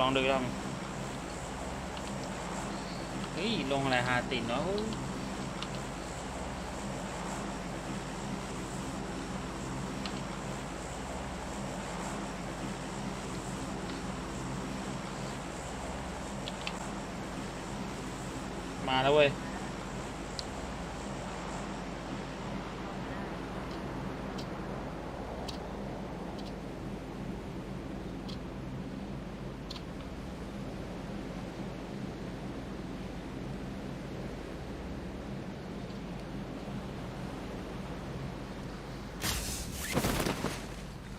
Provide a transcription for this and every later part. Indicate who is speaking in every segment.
Speaker 1: ลองดูลองเฮ้ย ลงอะไรฮาตินเนาะมาแล้วเว้ย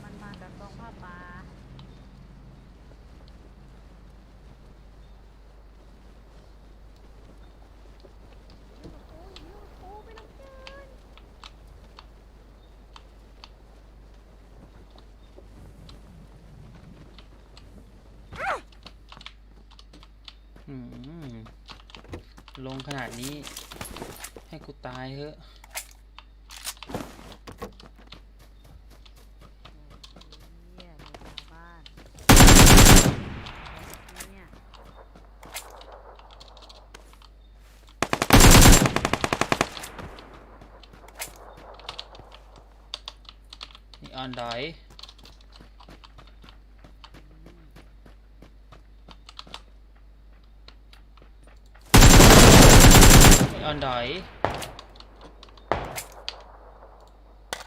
Speaker 2: มันมาจากกองผ้าป่า
Speaker 1: อืม ลงขนาดนี้ ให้กูตายเถอะ
Speaker 2: เหี้ยอยู่หน้าบ้านเนี่ย
Speaker 1: นี่ออนดอยนี่ ออนดอย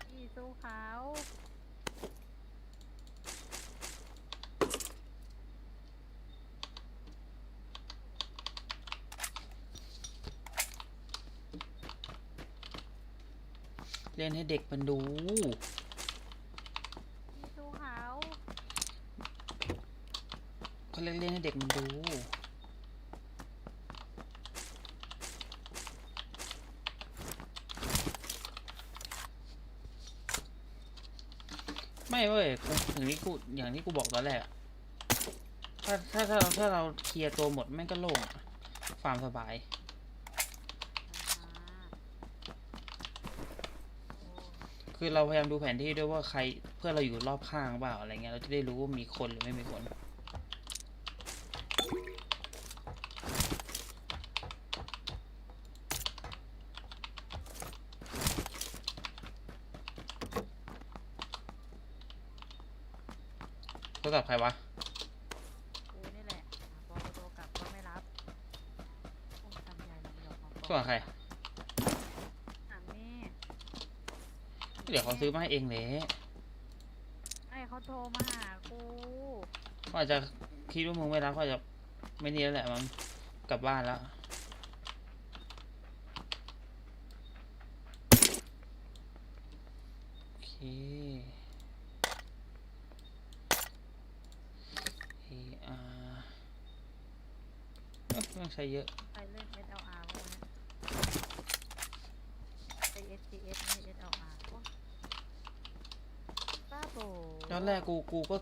Speaker 2: พี่สู้เขา
Speaker 1: เล่นให้เด็กมันดู
Speaker 2: พี่สู้เขา
Speaker 1: เขาเล่นเล่นให้เด็กมันดู ไม่เว้ยกูอย่างนี้ กูอย่างที่กูบอกตอนแรกอะถ้าถ้าถ้าเราถ้าเราเคลียร์ตัวหมดแม่งก็โล่งฟาร์มสบายคือเราพยายามดูแผนที่ด้วยว่าใครเพื่อนเราอยู่รอบข้างเปล่าอะไรเงี้ยเราจะได้รู้ว่ามีคนหรือไม่มีคน รศัพท์ใครวะ
Speaker 2: กูนี่แหละพอกูโทรกลับก็ไม่รับโอ้ทำใหญ่ลำดอกของ
Speaker 1: โทรหาใคร
Speaker 2: หาแม่
Speaker 1: เดี๋ยวเขาซื้อมาให้เองเลย
Speaker 2: ไอ้เขาโทรมาหากู
Speaker 1: เขาอาจจะคิดว่ามึงไม่รับเขาอาจจะไม่นี่แล้วแหละมั้งกลับบ้านแล้วโอเคเออาเอ๊ะต้อง ใช้เยอะ
Speaker 2: ใครเล่น SLR วะเนี่ยไอ STS ไม่ SLR โอ๊ยบ้าโบ
Speaker 1: ตอนแรกกูกูก็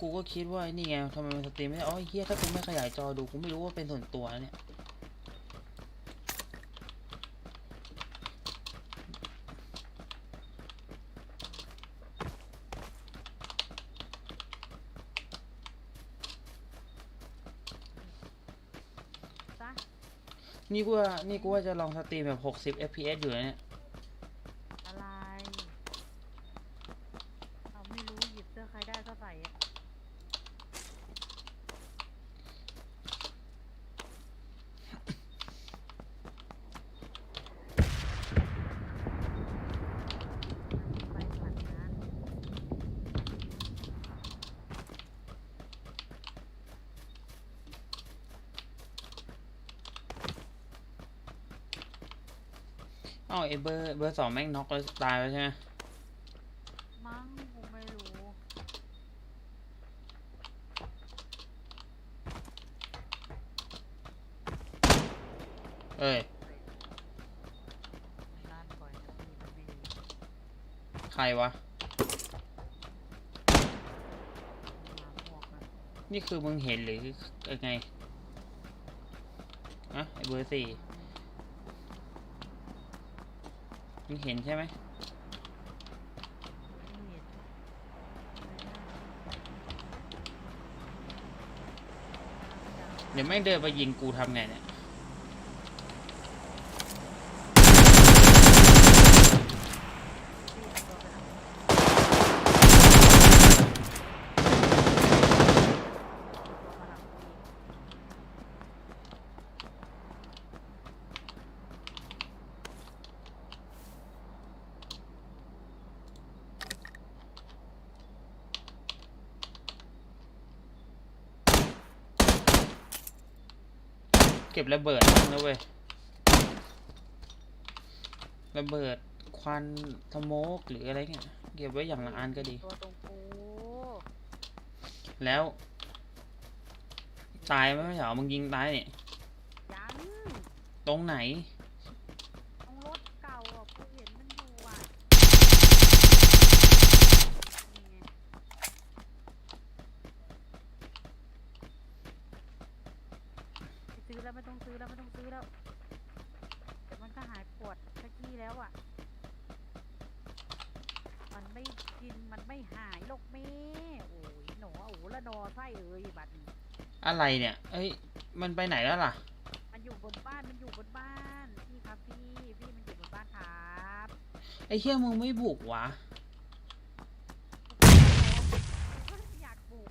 Speaker 1: กูก็คิดว่าไอ้นี่ไงทำไมมันสตรีมไม่ได้อ๋อไอ้เฮียถ้ากูไม่ขยายจอดูกูไม่รู้ว่าเป็นส่วนตัวนะเนี่ย
Speaker 2: ซะ
Speaker 1: นี่กูว่านี่กูว่าจะลองสตรีมแบบ 60 fps อยู่นะเนี่ย
Speaker 2: อะไรเราไม่รู้หยิบเสื้อใครได้ก็ใส่อะไปฝันนั้น
Speaker 1: อ้าไอเบอร์เบอร์สองแม่งน็อกแล้วตายแล้วใช่ไหม
Speaker 2: มั้งกูไม่รู้
Speaker 1: เอ้ย
Speaker 2: ร้านบ่อยนะพี่มันไม่ดี
Speaker 1: ใครวะ
Speaker 2: หาหมวกอะ
Speaker 1: นี่คือมึงเห็นหรือยังไงอะไอเบอร์สี่ มึงเห็นใช่ไหม
Speaker 2: เดี๋
Speaker 1: ยวไม่เดินไปยิงกูทำไงเนี่ย ก็บระเบิดบ้างนะเว้ย ระเบิดควันสโมกหรืออะไรเงี้ยเก็บไว้อย่างละอันก็ดี
Speaker 2: ตัวตรงกู
Speaker 1: แล้ว ตายไหมไม่ใช่เหรอมึงยิงตายเนี่ย
Speaker 2: ยัง
Speaker 1: ตรงไหน
Speaker 2: ตรงรถเก่าอะกูเห็นมันอยู่อะนี่ไงไป ซื้อแล้วไม่ต้องซื้อแล้วไม่ต้องซื้อแล้วเดี๋ยวมันก็หายปวดสักทีแล้วอะ มันไม่กินมันไม่หายหรอกแม่โอ้ยหนอโอ้ละนอไส้เอ้ยบัดนี้
Speaker 1: อะไรเนี่ย เอ้ย มันไปไหนแล้วล่ะ
Speaker 2: มันอยู่บนบ้านมันอยู่บนบ้านพี่ครับพี่พี่มันอยู่บนบ้านครับ
Speaker 1: ไอ้เหี้ยมึงไม่บุกวะ
Speaker 2: อยากบุก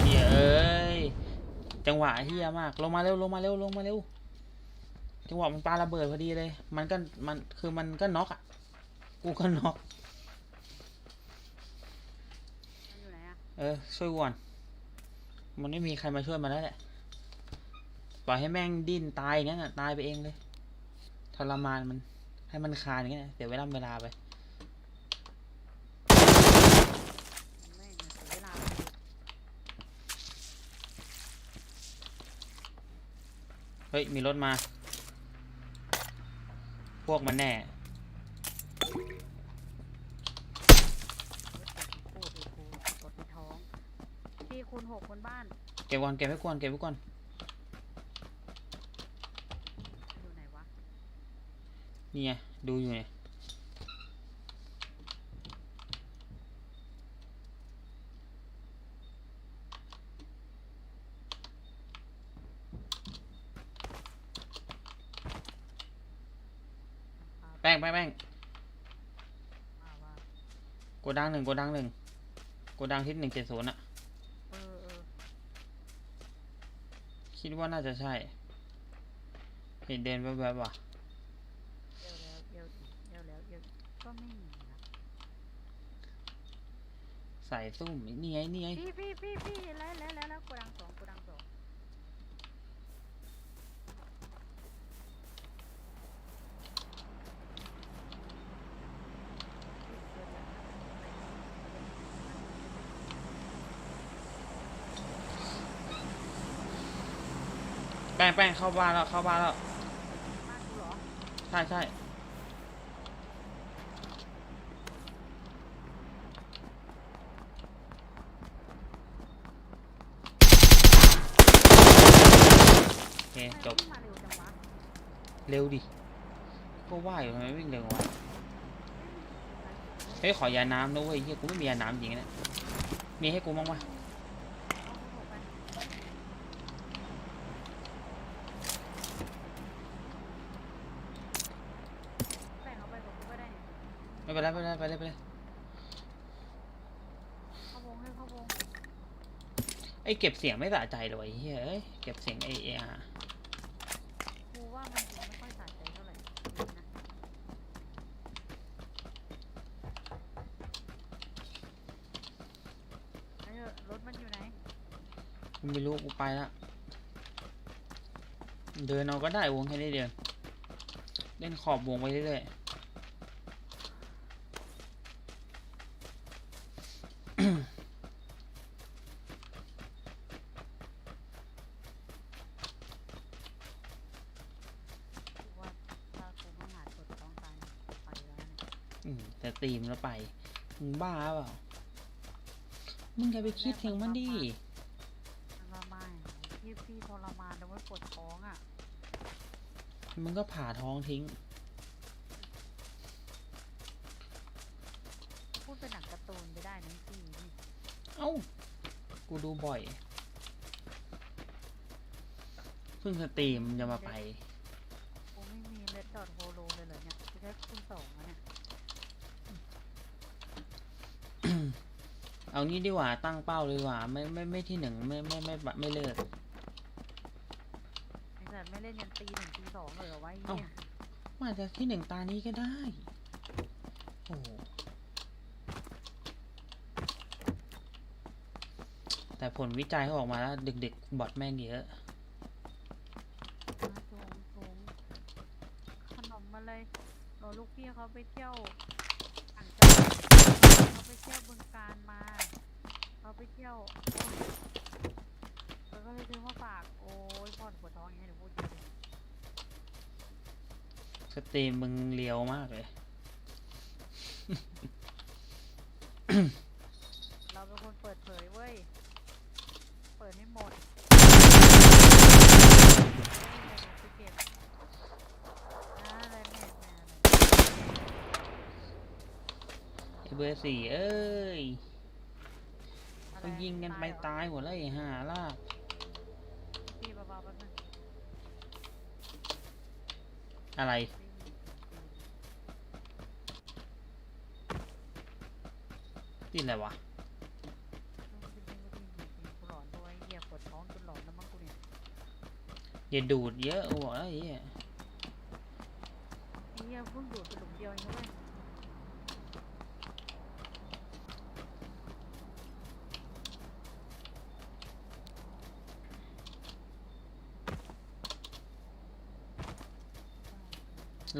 Speaker 1: เหี้ยเอ้ย จังหวะเฮียมาก ลงมาเร็วลงมาเร็วลงมาเร็วจังหวะมันปาระเบิดพอดีเลย มันก็มันคือมันก็น็อกอะ กูก็น็อก
Speaker 2: มันอยู่ไหนอะ
Speaker 1: เออช่วยก่อนมันไม่มีใครมาช่วยมันแล้วแหละ ปล่อยให้แม่งดิ้นตายอย่างนั้นอะ ตายไปเองเลย ทรมานมัน ให้มันคานอย่างเงี้ยเสียเวลาเวลาไป
Speaker 2: แม่งเสียเวลาไปดิ
Speaker 1: เฮ้ย มีรถมา พวกมันแน่
Speaker 2: รถเจ็บโคตรเลยกูกดที่ท้องพี่คูณหกบนบ้าน
Speaker 1: เก็บก่อนเก็บไว้ก่อนเก็บไว้ก่อน
Speaker 2: อยู่ไหนวะ
Speaker 1: นี่ไง ดูอยู่เนี่ย แป้งแป้งแป้ง
Speaker 2: ว่าว่า
Speaker 1: โกดังหนึ่งโกดังหนึ่งโกดังที่หนึ่งเจ็ดศูนย์อะ
Speaker 2: เออเออ
Speaker 1: คิดว่าน่าจะใช่ เห็นเดินแวบๆว่ะ
Speaker 2: เดี๋ยวแล้วเดี๋ยวอีกเดี๋ยวแล้วเดี๋ยวอีกก็ไม่มีนะ
Speaker 1: ใส่ซุ่มนี่ไงนี่ไง
Speaker 2: พี่พี่พี่พี่แล้วแล้วแล้วแล้วโกดังสองโกดังสองพี่เกิดแล้ว
Speaker 1: แป้งแป้งเข้าบ้านแล้วเข้าบ้านแล้ว
Speaker 2: บ้านกูเหรอ
Speaker 1: ใช่ใช่โอเค
Speaker 2: ทำไม
Speaker 1: จบ
Speaker 2: วิ่งมาเร็วจังวะ
Speaker 1: เร็วดิ ก็ว่าอยู่ทำไมวิ่งเร็ววะเฮ้ยขอยาน้ำนะเว้ยเฮียกูไม่มียาน้ำจริงๆนะมีให้กูบ้างปะ
Speaker 2: เอาคุณหกไปแบ่งเอาไปกับกูก็ได้เนี่ย
Speaker 1: ไม่เป็นไรไม่เป็นไรไปเลยไปเลย
Speaker 2: เข้าวงให้เข้าวง
Speaker 1: ไอ้ เก็บเสียงไม่สะใจเลยว่ะไอ้เฮ้ยเอ้ยเก็บเสียงไอเออาร์
Speaker 2: กูว่ามันยังไม่ค่อยสะใจเท่าไหร่ดีนะไอ้เถอะรถมันอยู่ไหน
Speaker 1: กูไม่รู้กูไปละเดินเอาก็ได้วงแค่นี้เดียวเล่นขอบวงไปเรื่อย
Speaker 2: กูว่าถ้ากูมาหาจุดต้องการไปแล้วเนี่ย
Speaker 1: ๆอืมแต่ตีมแล้วไปมึงบ้าเปล่ามึง อย่าไปคิดถึงมันดิ
Speaker 2: มันละไม่พี่พี่ทรมานแล้วไว้ปวดท้องอะ
Speaker 1: มึงก็ผ่าท้องทิ้ง
Speaker 2: พูดเป็นหนังการ์ตูนไปได้นะพี่นี่
Speaker 1: เอ้า กูดูบ่อย เพิ่งสตรีมจะมาไป
Speaker 2: กูไม่มีเลดดอทโฮโลเลยเหรอเนี่ยกูแค่คุณสองอะเนี่ย
Speaker 1: เอางี้ดีกว่าตั้งเป้าเลยดีกว่าไม่ไม่ไม่ที่หนึ่งไม่ไม่ไม่ไม่ไม่เลิก
Speaker 2: ไอ้สัตว์ไม่เล่นยันตีหนึ่งตีสองเลยเหรอวะไอ้
Speaker 1: เอ้า
Speaker 2: เนี่ย
Speaker 1: มาจากที่หนึ่งตานี้ก็ได้ โอ้โหแต่ผลวิจัยเขาออกมาแล้วดึกๆบอทแม่งเยอะ
Speaker 2: มาจงจงขนมมาเลยรอลูกพี่เขาไปเที่ยวต่างจังหวัด เขาไปเที่ยวบึงการมาเขาไปเที่ยวแล้วก็เลยซื้อมาฝาก โอ้ยพ่อนปวดท้องอย่างนี้เดี๋ยวพูดเยอะเลย
Speaker 1: สตรีมมึงเลียวมากเลย
Speaker 2: เราเป็นคนเปิดเผยเว้ย เปิดให้หมดไปเก็บอ่าอะไรแม่แม่อะไร
Speaker 1: ไอ้เบอร์สี่เอ้ย
Speaker 2: อะไร
Speaker 1: เขายิงกันไป
Speaker 2: เหรอ
Speaker 1: ตายหมดแล้วไอ้ห่าล่า
Speaker 2: พี่เบาๆแป๊บนึง
Speaker 1: อะไร
Speaker 2: พี่มี
Speaker 1: ติดอะไรวะ
Speaker 2: ต้องจริงๆก็ดีจริงๆกูหลอนด้วยเหี้ยปวดท้องจนหลอนแล้วมั้งกูเนี่ย
Speaker 1: อย่าดูดเยอะกูบอกแล้วไอ้เหี้ย
Speaker 2: ไอ้เหี้ยเพิ่งดูดไปหลุมเดียวเองนะเว้ย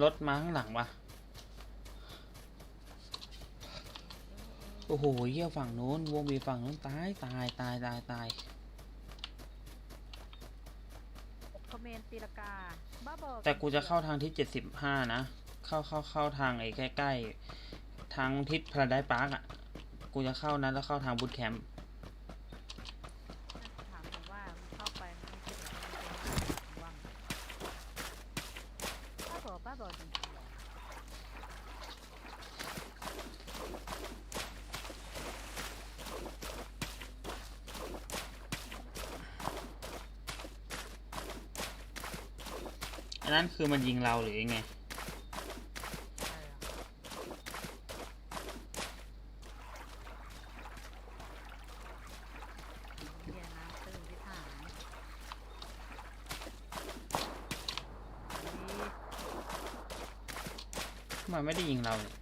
Speaker 1: รถมาข้างหลังวะโอ้โหเหี้ยฝั่งนู้น วงบีฝั่งนู้นตายตายตายตายตาย
Speaker 2: คอมเมนต์ตีลากาบ้าบอ
Speaker 1: แต่กูจะเข้าทางที่เจ็ดสิบห้านะ เข้าเข้าเข้าทางไอ้ใกล้ๆ ทางทิศพาราไดปาร์กอะ กูจะเข้านั้นแล้วเข้าทางบูตแคมป์
Speaker 2: ถามผมว่ามึงเข้าไปมึงไม่คิดเหรอว่ามึงจะว่างบ้าบอบ้าบอจริงๆเหรอ
Speaker 1: อันนั้น คือมันยิงเราหรือยังไง
Speaker 2: ใช่อะเรียนน้ำตื่นที่ฐานนี่
Speaker 1: มันไม่ได้ยิงเราเนี่ย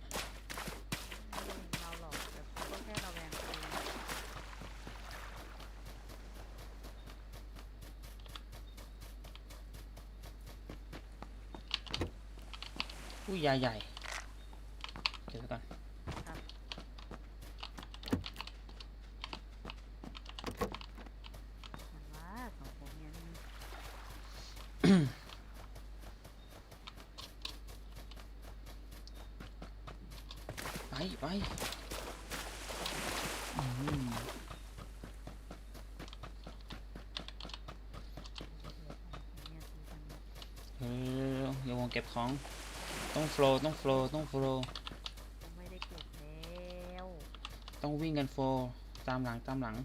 Speaker 2: ไม่ได้ยิงเราหรอกแต่ก็แค่ระแวงตัวเอง
Speaker 1: อุ้ ยยาใหญ่เดี๋ยวก่อน
Speaker 2: มันว่าสองคนเนี้ยนี่
Speaker 1: ไปไปอืม
Speaker 2: เนี่ยตีกันเนี่ย
Speaker 1: เอออย่าวงเก็บของ ต้องโฟลว์ต้องโฟลว์ต้องโฟลว์
Speaker 2: กูไม่ได้เก็บแล้ว
Speaker 1: ต้องวิ่งกันโฟลว์ตามหลังตามหลัง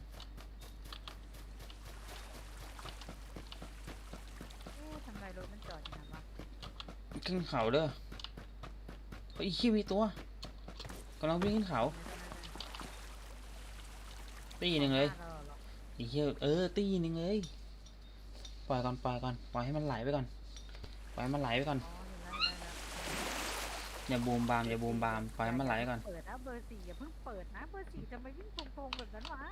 Speaker 2: เอ๊ะทำไมรถมันจอดอย่างนั้นวะ
Speaker 1: ขึ้นเขาเด้อเฮ้ยขี้มีตัวกำลังวิ่งขึ้นเขาตีหนึ่งเลย
Speaker 2: ไม่ได้หรอก
Speaker 1: ไอ้เหี้ยเออตีหนึ่งเลยปล่อยก่อนปล่อยก่อนปล่อยให้มันไหลไปก่อนปล่อยให้มันไหลไปก่อน
Speaker 2: อ๋อ
Speaker 1: อย่าบูมบามอย่าบูมบามปล่อยให้มันไหลก่อน
Speaker 2: เปิดนะเบอร์สี่อย่าเพิ่งเปิดนะเบอร์สี่จะมาวิ่งตรงๆแบบนั้นวะ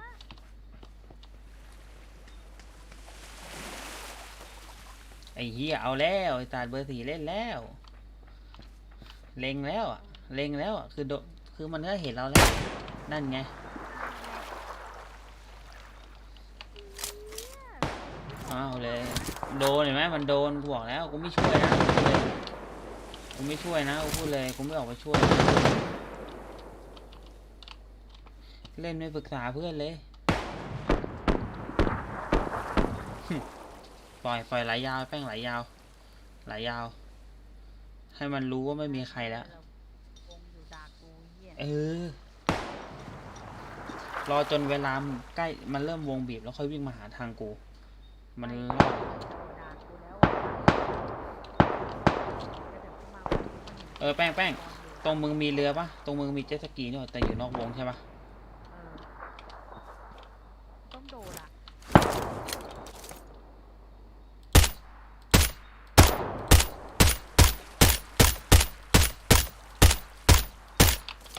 Speaker 1: ไอ้เหี้ยเอาแล้วไอ้ตาดเบอร์สี่เล่นแล้ว เล็งแล้วอะ เล็งแล้วอะคือโดคือมันก็เห็นเราแล้ว นั่นไงอ้าวเลย โดนเห็นไหมมันโดนกูบอกแล้วกูไม่ช่วยนะกูพูดเลย กูไม่ช่วยนะกูพูดเลยกูไม่ออกไปช่วย เล่นไม่ปรึกษาเพื่อนเลยปล่อยปล่อยไหลยาวแป้งไหลยาวไหลยาว
Speaker 2: เให้
Speaker 1: มันรู้ว่าไม่มีใครแล้ว
Speaker 2: วงอยู่ดากกูเหี้ย
Speaker 1: เออรอจนเวลาใกล้มันเริ่มวงบีบแล้วค่อยวิ่งมาหาทางกู มันรอด
Speaker 2: ด่ากูแล้วอะก็เดี๋ยวขึ้นมาวันนี้มัน
Speaker 1: เออแป้งแป้ง
Speaker 2: นอนอยู่
Speaker 1: ตรงมึงมีเรือปะตรงมึงมีเจ็ตสกีนี่หว่าแต่อยู่นอกวงใช่ปะ
Speaker 2: เออต้องโดดอะ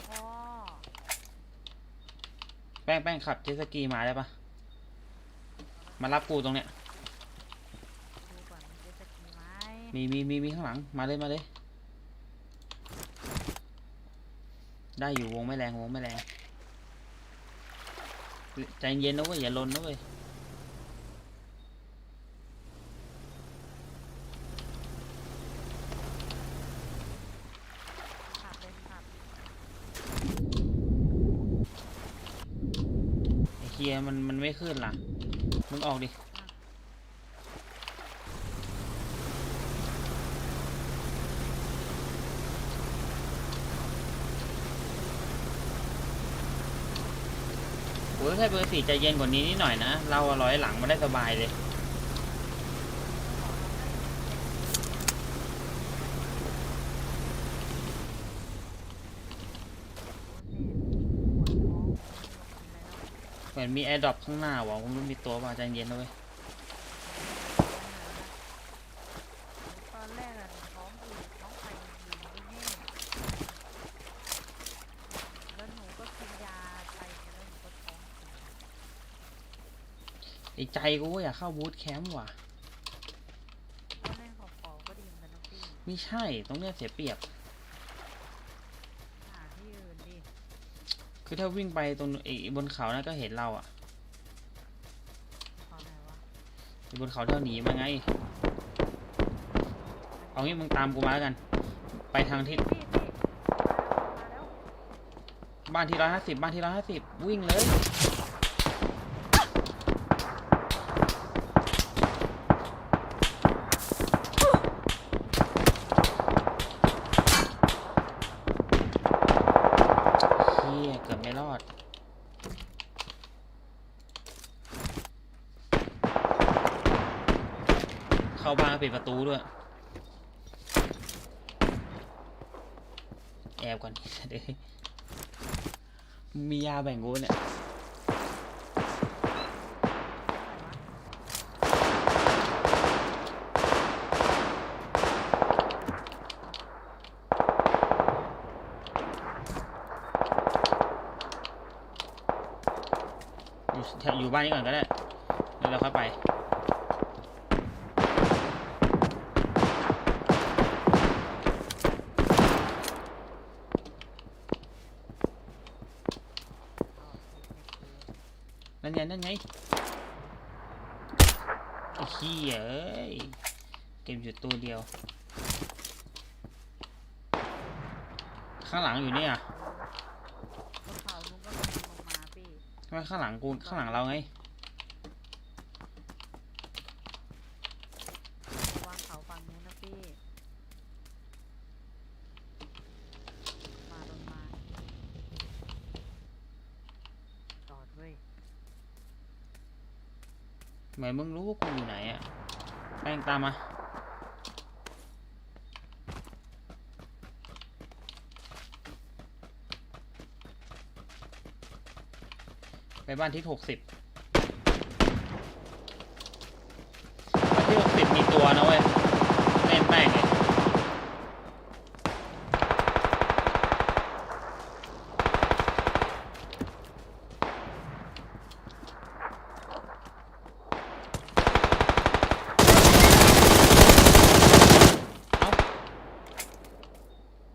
Speaker 2: พ่อ
Speaker 1: แป้งแป้งขับเจ็ตสกีมาได้ปะมารับกูตรงเนี้ย
Speaker 2: ดูก่อนมันจะสกีไหม
Speaker 1: มีมีมีมีข้างหลังมาเลยมาเลย ได้อยู่วงไม่แรงวงไม่แรง ใจเย็นนะเว้ยอย่าลนนะเว้ย
Speaker 2: ขับเลยขับ
Speaker 1: ไอ้เคียมันมันไม่ขึ้นล่ะ มึงออกดิ ใช้เบอร์สี่ใจเย็นกว่านี้นิดหน่อยนะ เราอะร้อยหลังมาได้สบายเลย เหมือนมีแอร์ดรอปข้างหน้าว่ะผมรู้มีตัวป่ะใจเย็นนะเว้ย
Speaker 2: ตอนแรกอะท้องอืดท้องไส้อยู่ไม่แน่แล้วหนูก็กินยาไปแล้วหนูก็ท้องเสีย
Speaker 1: ไอ้ใจกูว่าอยากเข้าบูธแคมป์ว่ะ
Speaker 2: ก็เล่นขอบขอบก็ดีเหมือนกันนะพี่
Speaker 1: ไม่ใช่ตรงเนี้ยเสียเปรียบ
Speaker 2: หาที่อื่นดิ
Speaker 1: คือถ้าวิ่งไปตรงไอ้บนเขานะก็เห็นเราอะ
Speaker 2: ขอไหนวะ
Speaker 1: ไอ้บนเขาเท่าหนีมาไง เอางี้มึงตามกูมาแล้วกัน ไปทางที่
Speaker 2: พี่พี่มาแล้ว
Speaker 1: บ้านที่ร้อยห้าสิบบ้านที่ร้อยห้าสิบวิ่งเลย เฮียเกือบไม่รอด เข้าบ้านก็ ปิดประตูด้วย แอบก่อนเดี๋ยวมียาแบ่งกูเนี่ยอยู่แถวอยู่บ้านนี้ก่อนก็ได้แล้วเราค่อยไป
Speaker 2: อ๋อโอเค
Speaker 1: นั่นไงนั่นไงไอ้ขี้ยเอ้ย เกม อยู่ตัวเดียว ข้างหลังอยู่เนี่ย
Speaker 2: บนเขาลุงก็ลงลงมาพี่
Speaker 1: ทำไมข้างหลังกูข้างหลังเราไง
Speaker 2: วางเขาฝั่งนู้นนะพี่มาลงมาจอดเว้ย
Speaker 1: เหมือนมึงรู้ว่ากูอยู่ไหนอะแป้งตามมา ไปบ้านที่หกสิบบ้านที่หกสิบมีตัวนะเว้ยเล่นแป้งไง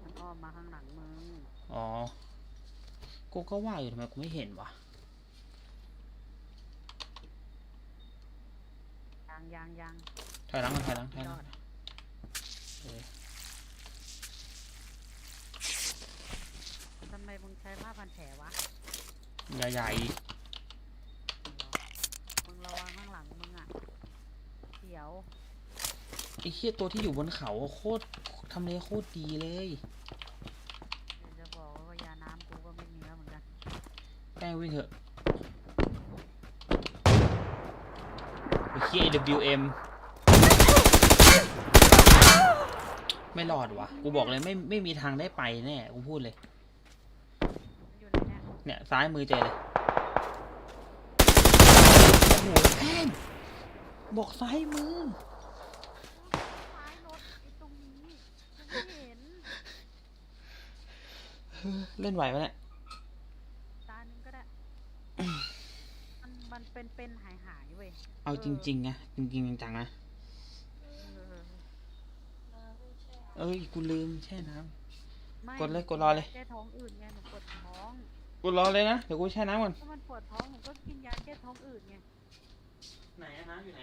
Speaker 2: มันอ้อมมาข้างหลังมึง
Speaker 1: อ๋อ กูก็ว่าอยู่ทำไมกูไม่เห็นวะ
Speaker 2: ยังยังยัง
Speaker 1: ถอยหลังกันถอยหลังถอยห
Speaker 2: ย
Speaker 1: ลั
Speaker 2: องด
Speaker 1: เออ
Speaker 2: ทำไมมึงใช้ผ้าพันแผลวะ
Speaker 1: ใหญ่
Speaker 2: มึงระวังข้างหลังมึงอะเขียว
Speaker 1: ๆไอ้เคียตัวที่อยู่บนเขาอะโคตรทำเลโคตรดีเลย
Speaker 2: เดี๋ยวจะบอกว่ายาน้ำกูก็ไม่มีแล้วเหมือนกัน
Speaker 1: แป้งวิ่งเถอะ ไอ้เคีย AWM ไม่รอดวะกูบอกเลยไม่ไม่มีทางได้ไปแน่กูพูดเลย
Speaker 2: เนี่ย
Speaker 1: ซ้ายมือเจเลยโอ้โหแป้งบอกซ้ายมือ
Speaker 2: ท้ายรถไอ้ตรงนี้ยังไม่เห็น
Speaker 1: เล่นไหวปะเนี่ย
Speaker 2: ตาหนึงก็ได้ มันมันเป็นเป็นหายหายๆเว้ย
Speaker 1: เอา จริงๆนะจริงๆจังๆนะ
Speaker 2: เออ
Speaker 1: เอ้ยกูลืมแช่น้
Speaker 2: ไม่
Speaker 1: กดเลยกดรอเลย
Speaker 2: แก้ท้องอืดไงหนูปวดท้องำ
Speaker 1: กูรอเลยนะ เดี๋ยวกูแช่น้ำก่อน
Speaker 2: ถ้ามันปวดท้องหนูก็กินยาแก้ท้องอืดไง
Speaker 1: ไหนน้ำอยู่ไหน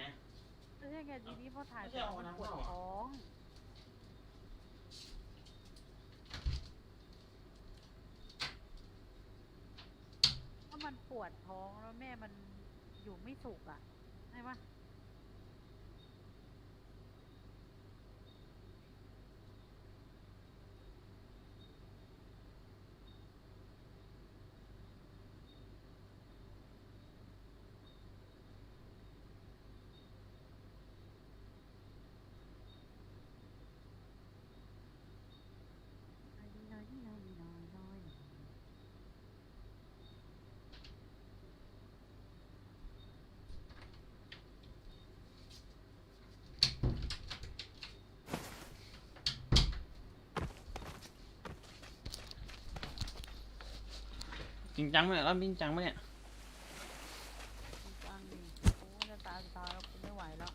Speaker 2: แล้วยังไงทีนี้พอถ่าย
Speaker 1: ไม่
Speaker 2: เส
Speaker 1: ใช่
Speaker 2: ร็จ
Speaker 1: เอา
Speaker 2: มัน
Speaker 1: น้ำ
Speaker 2: ปวด
Speaker 1: เข้าเหรอ
Speaker 2: ท้องถ้ามันปวดท้องแล้วแม่มันอยู่ไม่สุขอะ ใช่ปะ
Speaker 1: จริงจังไหมเนี่ยรอบนี้จริงจังไหมเนี่ย
Speaker 2: จังดิโอ้จะตายจะตายแล้วกูไม่ไหวแล้ว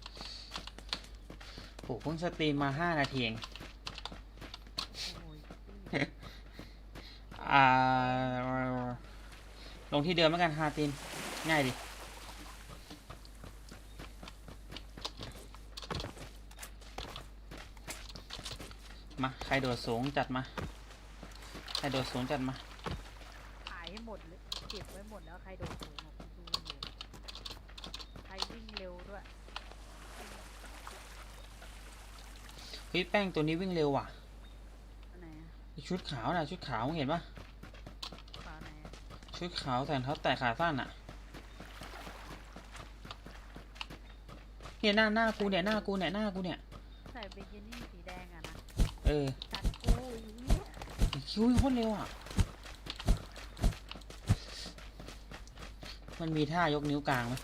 Speaker 1: โหเพิ่งสตรีมมาห้านาทีเอง
Speaker 2: โอ้ย
Speaker 1: อ่า ลงที่เดิมแล้วกันฮาติน ง่ายดิ มา ใครโดดสูงจัดมา ใครโดดสูงจัดมา
Speaker 2: ขายให้หม ดเลยเก็บไว้หมดแล้วใครโดดสูงอะกูดูอยู่ใครวิ่งเร็วด้วย
Speaker 1: เฮ้ยแป้งตัวนี้วิ่งเร็วว่ะ
Speaker 2: อันไหนอะ
Speaker 1: ไอ้ชุดขาวน่ะชุดขาวมึงเห็นปะ
Speaker 2: ฝาไหนอะ
Speaker 1: ชุดขาวแต่รองเท้าแตะขาสั้นอะเนี่ยหน้าหน้ากูเนี่ยหน้ากูเนี่ยหน้ากูเนี่ย
Speaker 2: ใส่บิกินี่สีแดงอะนะ
Speaker 1: เออ
Speaker 2: จัดกูอย่างนี้ย
Speaker 1: คิววิ่งโคตรเร็วอะ มันมีท่ายกนิ้วกลางไหม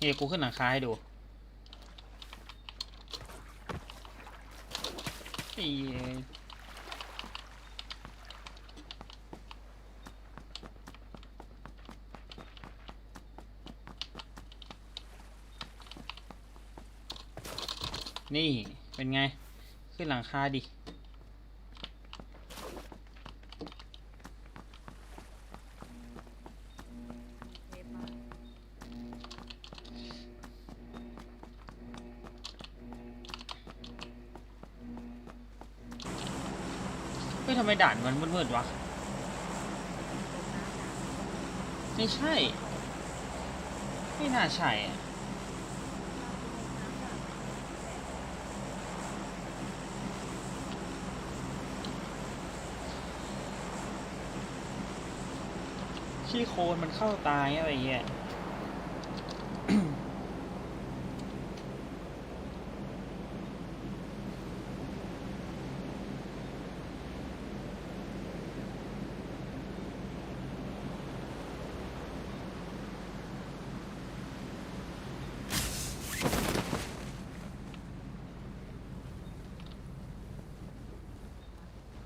Speaker 1: นี่กูขึ้นหลังคาให้ดูไอ้เหี้ยนี่ เป็นไง ขึ้นห ลังคาดิ
Speaker 2: เฮ้
Speaker 1: ยทำไมด่านมันมืดๆวะ ไม่ใช่ ไม่น่าใช่อะ ขี้โคลนมันเข้าตายอะไรเงี้ย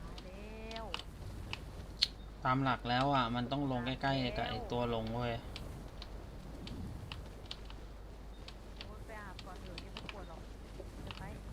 Speaker 2: มาแล้ว
Speaker 1: ตามหลักแล้วอะ มันต้องลงใกล้ๆกับไอตัวลงเว้ย
Speaker 2: โอ้ยไปอาบก่อนเถอะยังไม่ปวดหรอกจะไป
Speaker 1: เ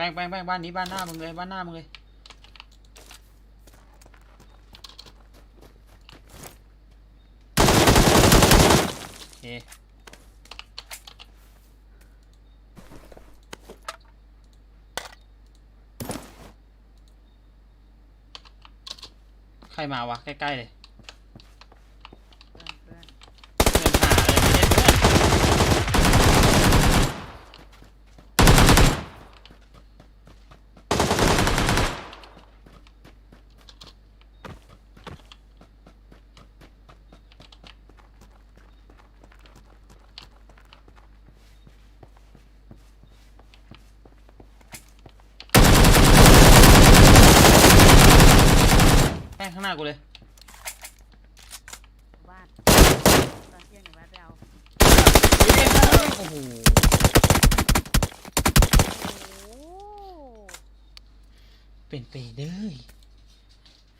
Speaker 1: ป้งแป้งแป้งบ้านนี้บ้านหน้ามึงเลยบ้านหน้ามึงเลยโอเคใครมาวะใกล้ๆเลย
Speaker 2: เพื่อนเพื่อน
Speaker 1: เพื่อนหาเลยไม่ใช่เพื่อน แป้